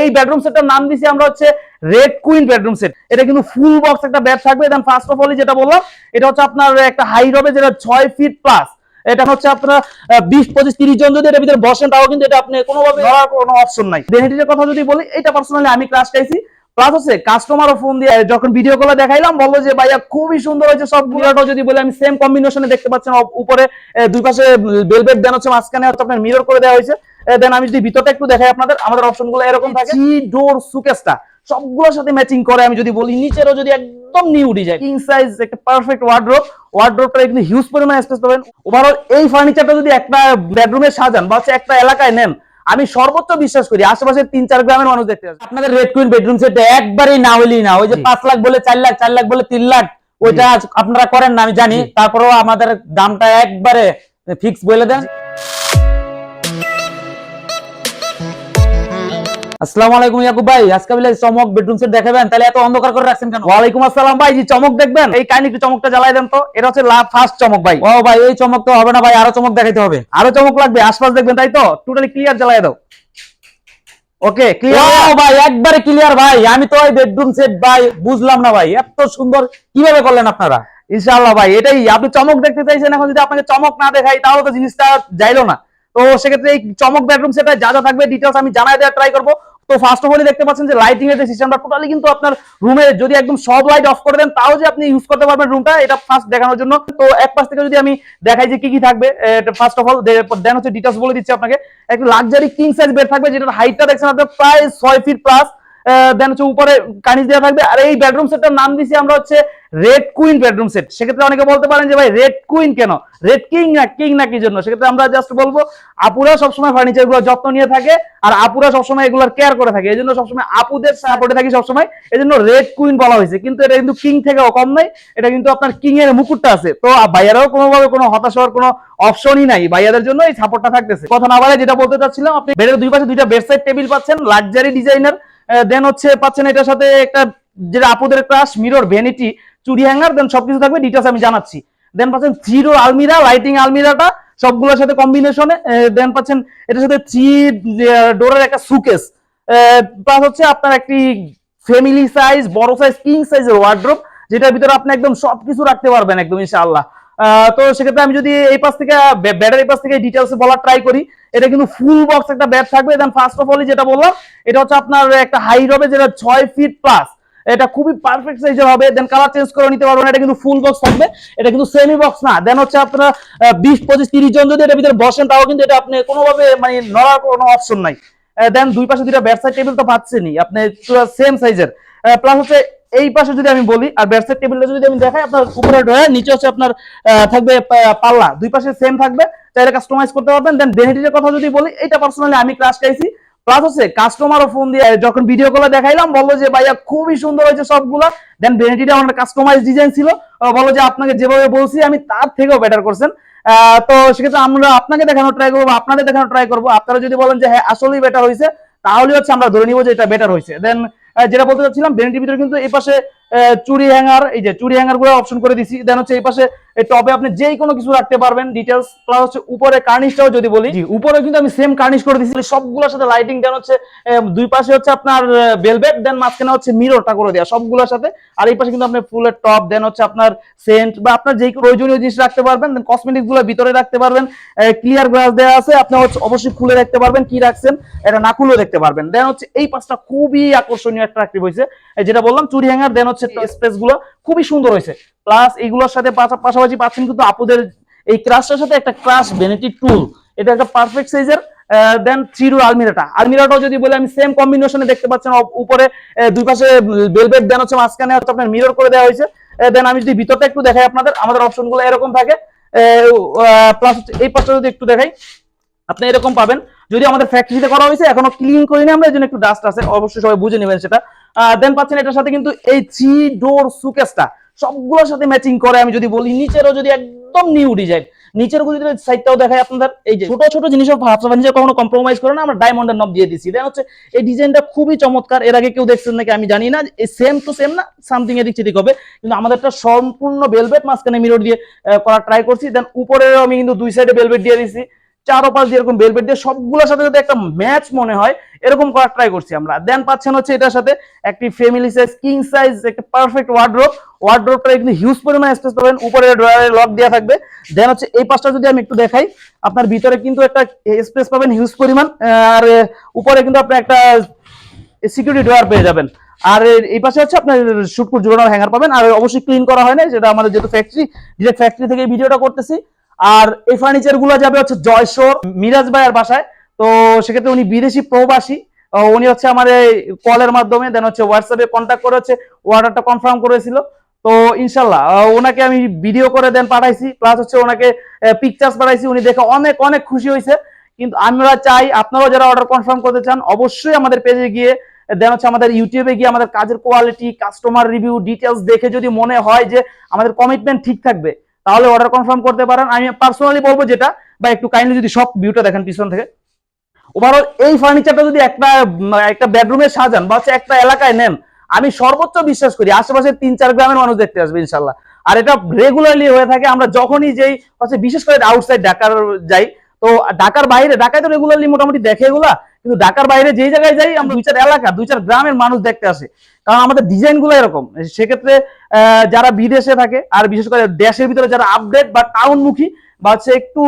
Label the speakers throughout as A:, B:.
A: এই বেডরুম সেটটার নাম দিছি আমরা হচ্ছে রেড কুইন বেডরুম সেট এটা কিন্তু ফুল বক্স একটা বেড থাকবে। দেন ফার্স্ট অফ অল যেটা বললাম এটা হচ্ছে আপনার একটা হাইট হবে যেটা ছয় ফিট প্লাস এটা হচ্ছে আপনার বিশ পঁচিশ তিরিশ জন যদি এটার ভিতরে বসেন তাও কিন্তু এটা আপনি কোনোভাবে কোনো অপশন নাই। বেনিফিটের কথা যদি বলি এটা পার্সোনালি আমি ক্লাস চাইছি প্লাস হচ্ছে কাস্টমারও ফোন দিয়ে যখন ভিডিও কলে দেখাইলাম বলল যে ভাইয়া খুবই সুন্দর হয়েছে সব মিররটাও যদি বলি আমি সেম কম্বিনেশনে দেখতে পাচ্ছেন উপরে দুই পাশে বেলভেট দেন হচ্ছে মাঝখানে হচ্ছে আপনার মিরর করে দেওয়া হয়েছে। দেন আমি যদি ভিতরটা একটু দেখাই আপনাদের আমাদের অপশনগুলো এরকম থাকে। জি ডোর সুকেসটা সবগুলোর সাথে ম্যাচিং করে আমি যদি বলি নিচেরও যদি একদম নিউ ডিজাইন কিং সাইজ একটা পারফেক্ট ওয়ার্ড্রোব ওয়ার্ড্রোবটা কিন্তু হিউজ পরিমাণে স্পেস পাবেন। ওভারঅল এই ফার্নিচারটা যদি একটা বেডরুমে সাজান বা হচ্ছে একটা এলাকায় নেন আমি সর্বোচ্চ বিশ্বাস করি আশেপাশে তিন চার গ্রামের মানুষ দেখতে আসবে।
B: আপনাদের রেড কুইন বেডরুম সেট একবারই না হইলেই না ওই যে। পাঁচ লাখ বলে চার লাখ চার লাখ বলে তিন লাখ ওইটা আপনারা করেন না আমি জানি। তারপরেও আমাদের দামটা একবারে ফিক্স বলে দেন। আসসালামু আলাইকুম ইয়াকুব ভাই আজকে বলে চমক বেডরুম সেট দেখাবেন তাহলে এত অন্ধকার করে রাখছেন কেন?
A: ওয়ালাইকুম আসসালাম ভাই জি চমক দেখবেন? এই কাহিনী একটু চমকটা জ্বালাই দেন তো এটা হচ্ছে ফার্স্ট চমক ভাই।
B: ও ভাই এই চমক তো হবে না ভাই আরও চমক দেখাইতে হবে।
A: আরও চমক লাগবে আশপাশ দেখবেন তাই তো? টোটালি ক্লিয়ার জ্বালাই দাও। ওকে
B: ও
A: ক্লিয়ার
B: ভাই একবারে ক্লিয়ার ভাই আমি তো ওই বেডরুম সেট ভাই বুঝলাম না ভাই এত সুন্দর কীভাবে করলেন আপনারা?
A: ইনশাআল্লাহ ভাই এটাই আপনি চমক দেখতে চাইছেন এখন যদি আপনাকে চমক না দেখাই তাহলে তো জিনিসটা যাইলো না। তো সেক্ষেত্রে এই চমক বেডরুম সেটা যা যা থাকবে ডিটেলস আমি জানাই দেওয়ার ট্রাই করব। তো ফার্স্ট অফ অল দেখতে পাচ্ছেন যে লাইটিং এর যে সিস্টেমটা টোটালি কিন্তু আপনার রুমে যদি একদম সব লাইট অফ করে দেন, তাও যে আপনি ইউজ করতে পারবেন রুমটা এটা ফার্স্ট দেখানোর জন্য। তো এক পাশ থেকে যদি আমি দেখাই যে কি কি থাকবে ফার্স্ট অফ অল দেন হচ্ছে ডিটেলস বলে দিচ্ছি আপনাকে। একটা লাক্সারি কিং সাইজ বেড থাকবে, যেটার হাইটটা দেখছেন আপনার প্রায় ছয় ফিট প্লাস দেন হচ্ছে উপরে কানিজ দেওয়া থাকবে। আর এই বেডরুম সেটটার নাম দিছি আমরা হচ্ছে রেড কুইন বেডরুম সেট সেক্ষেত্রে অনেকে বলতে পারেন যে, ভাই রেড কুইন কেন? রেড কিং না কিং না কি জন্য? সেক্ষেত্রে আমরা জাস্ট বলব, আপুরা সবসময় ফার্নিচারগুলো যত্ন নিয়ে থাকে আর আপুরা সবসময় এগুলোর কেয়ার করে থাকে। এই জন্য সবসময় আপুদের সাপোর্টে থাকি সবসময়। এই জন্য রেড কুইন বলা হয়েছে। কিন্তু এটা কিন্তু কিং থেকেও কম নাই এটা কিন্তু আপনার কিং এর মুকুটটা আছে। তো ভাইয়ারাও কোনোভাবে কোনো হতাশ হওয়ার কোনো অপশনই নাই ভাইয়াদের জন্য এই সাপোর্টটা থাকতেছে। কথা না বলে যেটা বলতে চাচ্ছিলাম, আপনি বেডের দুই পাশে দুইটা বেড সাইড টেবিল পাচ্ছেন লাক্সারি ডিজাইনার দেন হচ্ছে পাচ্ছেন এটার সাথে একটা যেটা আপুদের ক্লাস মিরর ভ্যানিটি চুরি হ্যাঙ্গার দেন সবকিছু থাকবে ডিটেলস আমি জানাচ্ছি। দেন পাচ্ছেন থ্রি আলমিরা লাইটিং আলমিরাটা সবগুলোর সাথে কম্বিনেশনে দেন পাচ্ছেন এটার সাথে থ্রি ডোরের একটা সুকেস প্লাস হচ্ছে আপনার একটি ফ্যামিলি সাইজ বড় সাইজ কিং সাইজের ওয়ার্ড্রোব যেটার ভিতরে আপনি একদম সবকিছু রাখতে পারবেন একদম, ইনশাআল্লাহ। তো সেক্ষেত্রে আমি যদি এই পাশ থেকে ব্যাটের এই পাশ থেকে ডিটেলস বলার ট্রাই করি, এটা কিন্তু ফুল বক্স একটা ব্যাট থাকবে। দেন ফার্স্ট অফ অল যেটা বললাম, এটা হচ্ছে আপনার একটা হাইট হবে যেটা ছয় ফিট প্লাস এটা খুবই পারফেক্ট সাইজের হবে। দেন কালার চেঞ্জ করে নিতে পারবেন এটা কিন্তু ফুল বক্স থাকবে। এটা কিন্তু সেমি বক্স না। দেন হচ্ছে আপনারা বিশ, পঁচিশ, তিরিশ জন যদি এটার ভিতরে বসেন, তাও কিন্তু এটা আপনি কোনোভাবে মানে নড়ার কোনো অপশন নাই। দেন দুই পাশে দুইটা ব্যাট সাইড টেবিল তো পাচ্ছেনই। আপনি সেম সাইজের প্লাস হচ্ছে এই পাশে যদি আমি বলি, আর ব্যাট সাইড টেবিলটা যদি আমি দেখাই, আপনার উপরে ড্রয়ার নিচে হচ্ছে আপনার থাকবে পাল্লা। দুই পাশে সেম থাকবে, চাইলে কাস্টমাইজ করতে পারবেন। দেন বেনিফিটের কথা যদি বলি এটা পার্সোনালি আমি ক্লাস চাইছি প্লাস হচ্ছে কাস্টমারও ফোন দিয়ে, যখন ভিডিও কলে দেখাইলাম, বলল যে, ভাইয়া, খুবই সুন্দর হয়েছে সবগুলা। দেন বেনিফিটে আমার কাস্টমাইজ ডিজাইন ছিল। বলল যে, আপনাকে যেভাবে বলছি, আমি তার থেকেও বেটার করছেন। তো সেক্ষেত্রে আমরা আপনাকে দেখানোর ট্রাই করব, আপনাদের দেখানোর ট্রাই করব। আপনারা যদি বলেন যে হ্যাঁ আসলেই বেটার হয়েছে, তাহলে হচ্ছে আমরা ধরে নিবো যে, এটা বেটার হয়েছে। দেন যেটা বলতে চাচ্ছিলাম বেনিটির ভিতরে কিন্তু এই পাশে চুরি হ্যাঙ্গার, এই যে চুরি হ্যাঙ্গারগুলো অপশন করে দিছি। দেন হচ্ছে এই পাশে টপে আপনি যেই কোনো কিছু রাখতে পারবেন ডিটেলস প্লাস হচ্ছে উপরে কার্নিশটাও যদি বলি। উপরে কিন্তু আমি সেম কার্নিশ করে দিছি। সবগুলোর সাথে লাইটিং দেন হচ্ছে দুই পাশে হচ্ছে আপনার বেলভেট দেন মাঝখানে হচ্ছে মিররটা করে দেওয়া সবগুলোর সাথে। আর এই পাশে কিন্তু আপনি ফুলের টপ দেন হচ্ছে আপনার সেন্ট বা আপনার যেই প্রয়োজনীয় জিনিস রাখতে পারবেন দেন কসমেটিক্সগুলো ভিতরে রাখতে পারবেন। ক্লিয়ার গ্লাস দেওয়া আছে আপনি হচ্ছে অবশ্যই খুলে রাখতে পারবেন কি রাখছেন এটা না খুলেও দেখতে পারবেন। দেন হচ্ছে এই পাশটা খুবই আকর্ষণীয় অ্যাট্রাকটিভ হয়েছে যেটা বললাম চুরি হ্যাঙ্গার দেন হচ্ছে স্পেসগুলো খুবই সুন্দর হয়েছে প্লাস এইগুলোর সাথে পাশাপাশি পাচ্ছেন কিন্তু আপুদের এই ক্রাশটার সাথে একটা ক্রাশ বেনিটি টুল এটা একটা পারফেক্ট সাইজের দেন থ্রিডোর আলমিরাটা আলমিরাটাও যদি বলে আমি সেম কম্বিনেশনে দেখতে পাচ্ছেন উপরে দুই পাশে বেলভেট দেন হচ্ছে মাঝখানে হচ্ছে আপনার মিরর করে দেওয়া হয়েছে। দেন আমি যদি ভিতরটা একটু দেখাই আপনাদের, আমাদের অপশনগুলো এরকম থাকে। প্লাস এই পাশটা যদি একটু দেখাই, আপনি এরকম পাবেন। যদি আমাদের ফ্যাক্টরিতে করা হয়েছে, এখনও ক্লিন করিনি আমরা, এই জন্য একটু ডাস্ট আছে, অবশ্যই সবাই বুঝে নেবেন সেটা। দেন পাচ্ছেন এটার সাথে কিন্তু এই থ্রি ডোর সুকেসটা সবগুলোর সাথে ম্যাচিং করে, আমি যদি বলি, নিচেরও যদি একদম নিউ ডিজাইন নিচের যদি সাইডটাও দেখাই আপনাদের, এই যে ছোট ছোট ফার্নিচার কখনো কম্প্রোমাইজ করে না, আমরা ডায়মন্ডের নব দিয়ে দিচ্ছি দেখা হচ্ছে, এই ডিজাইনটা খুবই চমৎকার, এর আগে কেউ দেখছেন নাকি আমি জানি না, এই সেম টু সেম না সামথিং এদিক সেদিক হবে, কিন্তু আমাদেরটা সম্পূর্ণ বেলভেট মাঝখানে মিরর দিয়ে করার ট্রাই করছি। দেন উপরেও আমি কিন্তু দুই সাইডে বেলভেট দিয়ে দিচ্ছি চারো পাঁচ দিয়ে এরকম বেলভেট দিয়ে সবগুলোর সাথে যাতে একটা ম্যাচ মনে হয়, এরকম করার ট্রাই করছি আমরা। দেন পাচ্ছেন হচ্ছে এটার সাথে একটি ফ্যামিলি সাইজ কিং সাইজ একটা পারফেক্ট ওয়ার্ড্রোপ ওয়ার্ড্রোপটা কিন্তু হিউজ পরিমাণে স্পেস পাবেন উপরে ড্রয়ারে লক দেওয়া থাকবে। দেন হচ্ছে এই পাশটা যদি আমি একটু দেখাই, আপনার ভিতরে কিন্তু একটা স্পেস পাবেন হিউজ পরিমাণ। আর উপরে কিন্তু আপনি একটা সিকিউরিটি ড্রয়ার পেয়ে যাবেন। আর এই পাশে হচ্ছে আপনার শুটকুট জোড়ানোর হ্যাঙ্গার পাবেন। আর অবশ্যই ক্লিন করা হয় না যেটা আমাদের যেহেতু ফ্যাক্টরি ডিরেক্ট ফ্যাক্টরি থেকে ভিডিওটা করতেছি। আর এই ফার্নিচারগুলো যাবে হচ্ছে জয়সোর, মিরাজ ভাইয়ের বাসায়। তো সেক্ষেত্রে উনি বিদেশি প্রবাসী। উনি হচ্ছে আমার কলের মাধ্যমে দেন হচ্ছে হোয়াটসঅ্যাপে কন্ট্যাক্ট করে হচ্ছে অর্ডারটা কনফার্ম করেছিল। তো ইনশাল্লাহ ওনাকে আমি ভিডিও করে দেন পাঠাইছি প্লাস হচ্ছে ওনাকে পিকচার্স পাঠাইছি। উনি দেখে অনেক অনেক খুশি হয়েছে। কিন্তু আমরা চাই আপনারাও যারা অর্ডার কনফার্ম করতে চান, অবশ্যই আমাদের পেজে গিয়ে দেন হচ্ছে আমাদের ইউটিউবে গিয়ে আমাদের কাজের কোয়ালিটি কাস্টমার রিভিউ ডিটেলস দেখে যদি মনে হয় যে আমাদের কমিটমেন্ট ঠিক থাকবে তাহলে অর্ডার কনফার্ম করতে পারেন। আমি পার্সোনালি বলব যেটা, বা একটু কাইন্ডলি যদি সব ভিউটা দেখেন পিছন থেকে। ওভারঅল এই ফার্নিচারটা যদি একটা একটা বেডরুমে সাজান, বা হচ্ছে একটা এলাকায় নেন, আমি সর্বোচ্চ বিশ্বাস করি আশেপাশে তিন চার গ্রামের মানুষ দেখতে আসবে ইনশাল্লাহ আর এটা রেগুলারলি হয়ে থাকে, আমরা যখনই যেই, হচ্ছে বিশেষ করে আউটসাইড ঢাকার যাই, তো ঢাকার বাইরে, ঢাকায় তো রেগুলারলি মোটামুটি দেখে এগুলা কিন্তু ঢাকার বাইরে যেই জায়গায় যাই, আমরা দুই চার এলাকা, দুই চার গ্রামের মানুষ দেখতে আসে। কারণ আমাদের ডিজাইনগুলো এরকম। সেক্ষেত্রে যারা বিদেশে থাকে, আর বিশেষ করে দেশের ভিতরে যারা আপডেট বা টাউনমুখী বা হচ্ছে একটু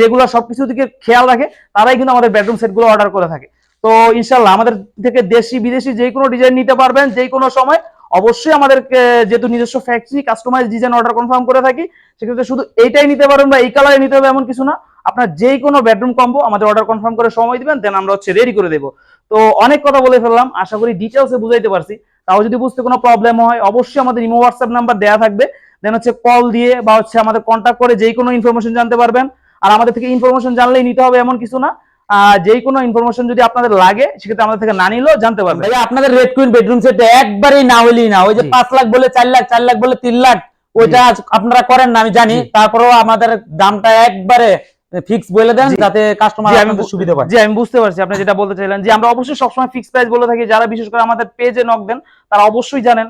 A: রেগুলার সবকিছু দিকে খেয়াল রাখে, তারাই কিন্তু আমাদের বেডরুম সেটগুলো অর্ডার করে থাকে। তো ইনশাল্লাহ আমাদের থেকে দেশি, বিদেশি যে কোনো ডিজাইন নিতে পারবেন, যে কোনো সময়। অবশ্যই আমাদেরকে যেহেতু নিজস্ব factory customize design order confirm করে থাকি, সেক্ষেত্রে শুধু এইটাই নিতে পারবেন বা এই কালারে নিতে হবে এমন কিছু না। আপনার যেই কোনো বেডরুম কম্বো আমাদের অর্ডার কনফার্ম করে সময় দিবেন দেন আমরা হচ্ছে রেডি করে দেবো। তো অনেক কথা বলে ফেললাম আশা করি ডিটেলসে বুঝাইতে পারছি। তাও যদি বুঝতে কোনো প্রবলেম হয় অবশ্যই আমাদের ইমো হোয়াটসঅ্যাপ নাম্বার দেওয়া থাকবে। দেন হচ্ছে কল দিয়ে বা হচ্ছে আমাদের কন্ট্যাক্ট করে যেই কোনো ইনফরমেশন জানতে পারবেন। আর আমাদের থেকে ইনফরমেশন জানলেই নিতে হবে এমন কিছু না। যেই কোনো ইনফরমেশন যদি আপনাদের লাগে সেক্ষেত্রে আমাদের থেকে না নিলেও জানতে পারবেন।
B: ভাইয়া আপনাদের রেড কুইন বেডরুম সেট একবারেই না হইলেই না। ওই যে পাঁচ লাখ বলে চার লাখ চার লাখ বলে তিন লাখ ওইটা আপনারা করেন না আমি জানি। তারপরেও আমাদের দামটা একবারে ফিক্স বলে দেন যাতে কাস্টমার
A: আমি
B: আপনাদের সুবিধা পায়।
A: জি আমি বুঝতে পারছি আপনি যেটা বলতে চাইলেন। যে আমরা অবশ্যই সবসময় ফিক্স প্রাইস বলে থাকি। যারা বিশেষ করে আমাদের পেজে নক দেন তারা অবশ্যই জানেন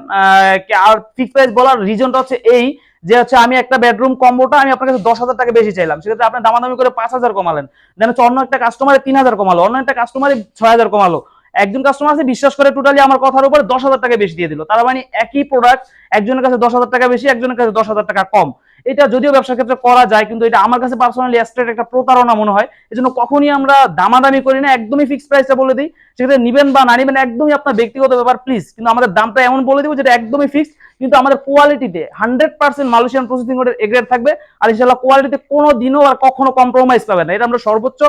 A: আর ফিক্স প্রাইস বলার রিজনটা হচ্ছে এই যে হচ্ছে আমি একটা বেডরুম কম্বোটা আমি আপনার কাছে দশ হাজার টাকা বেশি চাইলাম। সেক্ষেত্রে আপনি দামাদামি করে পাঁচ হাজার কমালেন। দেন হচ্ছে অন্য একটা কাস্টমারে তিন হাজার কমালো অন্য একটা কাস্টমারে ছয় হাজার কমালো। একজন কাস্টমার আছে বিশ্বাস করে টোটালি আমার কথার উপরে দশ হাজার টাকা বেশি দিয়ে দিল। তার মানে একই প্রোডাক্ট একজনের কাছে দশ হাজার টাকা বেশি একজনের কাছে দশ হাজার টাকা কম। এটা যদিও ব্যবসার ক্ষেত্রে করা যায়, কিন্তু এটা আমার কাছে পার্সোনালি স্ট্রেট একটা প্রতারণা মনে হয়। এজন্য কখনই আমরা দামাদামি করি না, একদমই ফিক্স প্রাইসটা বলে দিই। সেক্ষেত্রে নিবেন বা না নিবেন একদমই আপনার ব্যক্তিগত ব্যাপার প্লিজ কিন্তু আমাদের দামটা এমন বলে দিব যেটা একদমই ফিক্স কিন্তু আমাদের কোয়ালিটিতে হান্ড্রেড পার্সেন্ট মালয়েশিয়ান প্রসেসিং কোডের এগ্রেড থাকবে। আর ইনশাল্লাহ কোয়ালিটিতে কোনো দিনও আর কখনো কম্প্রোমাইজ পাবে না। এটা আমরা সর্বোচ্চ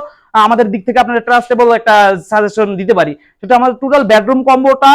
A: আমাদের দিক থেকে আপনাদের ট্রাস্টেবল একটা সাজেশন দিতে পারি। সেটা আমাদের টোটাল বেডরুম কম্বোটা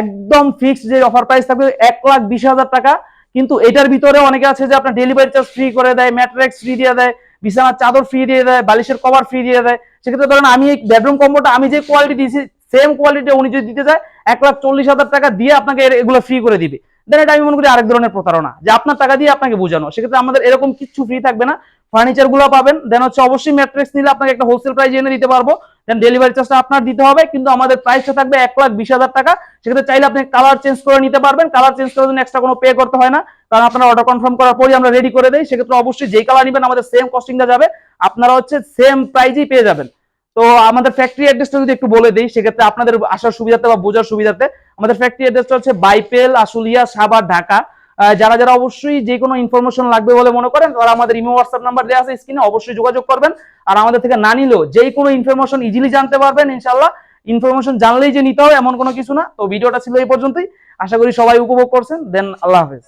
A: একদম ফিক্সড যে অফার প্রাইস থাকবে, এক লাখ বিশ হাজার টাকা। কিন্তু এটার ভিতরে অনেকে আছে যে আপনার ডেলিভারি চার্জ ফ্রি করে দেয় ম্যাট্রেক্স ফ্রি দিয়ে দেয়, বিছানার চাদর ফ্রি দিয়ে দেয়, বালিশের কভার ফ্রি দিয়ে দেয়। সেক্ষেত্রে ধরেন আমি এই বেডরুম কম্বোটা আমি যে কোয়ালিটি দিয়েছি সেম কোয়ালিটি উনি যদি দিতে চায়, এক লাখ চল্লিশ হাজার টাকা দিয়ে আপনাকে এগুলো ফ্রি করে দিবে। দেন এটা আমি মনে করি আরেক ধরনের প্রতারণা, যে আপনার টাকা দিয়ে আপনাকে বোঝানো। সেক্ষেত্রে আমাদের এরকম কিছু ফ্রি থাকবে না। ফার্নিচারগুলো পাবেন দেন হচ্ছে অবশ্যই ম্যাট্রেক্স নিলে আপনাকে একটা হোলসেল প্রাইস এনে দিতে পারব। দেন ডেলিভারি চার্জটা আপনার দিতে হবে, কিন্তু আমাদের প্রাইসটা থাকবে এক লাখ বিশ হাজার টাকা। সেক্ষেত্রে চাইলে আপনি কালার চেঞ্জ করে নিতে পারবেন। কালার চেঞ্জ করার জন্য এক্সট্রা কোনো পে করতে হয় না, কারণ আপনারা অর্ডার কনফার্ম করার পরই আমরা রেডি করে দেই। সেক্ষেত্রে অবশ্যই যেই কালার নেবেন, আমাদের সেম কস্টিংটা যাবে। আপনারা হচ্ছে সেম প্রাইজেই পেয়ে যাবেন। তো আমাদের ফ্যাক্টরি অ্যাড্রেসটা যদি একটু বলে দিই, সেক্ষেত্রে আপনাদের আসার সুবিধাতে বা বোঝার সুবিধাতে আমাদের ফ্যাক্টরি অ্যাড্রেসটা হচ্ছে বাইপেল আশুলিয়া সাভার ঢাকা যারা যারা অবশ্যই যে কোনো ইনফরমেশন লাগবে বলে মনে করেন, তারা আমাদের ইমো হোয়াটসঅ্যাপ নাম্বার দেওয়া আছে স্ক্রিনে অবশ্যই যোগাযোগ করবেন। আর আমাদের থেকে না নিলেও যে কোনো ইনফরমেশন ইজিলি জানতে পারবেন ইনশাল্লাহ ইনফরমেশন জানলেই যে নিতে হবে, এমন কোনো কিছু না। তো ভিডিওটা ছিল এই পর্যন্তই। আশা করি সবাই উপভোগ করছেন। দেন আল্লাহ হাফেজ।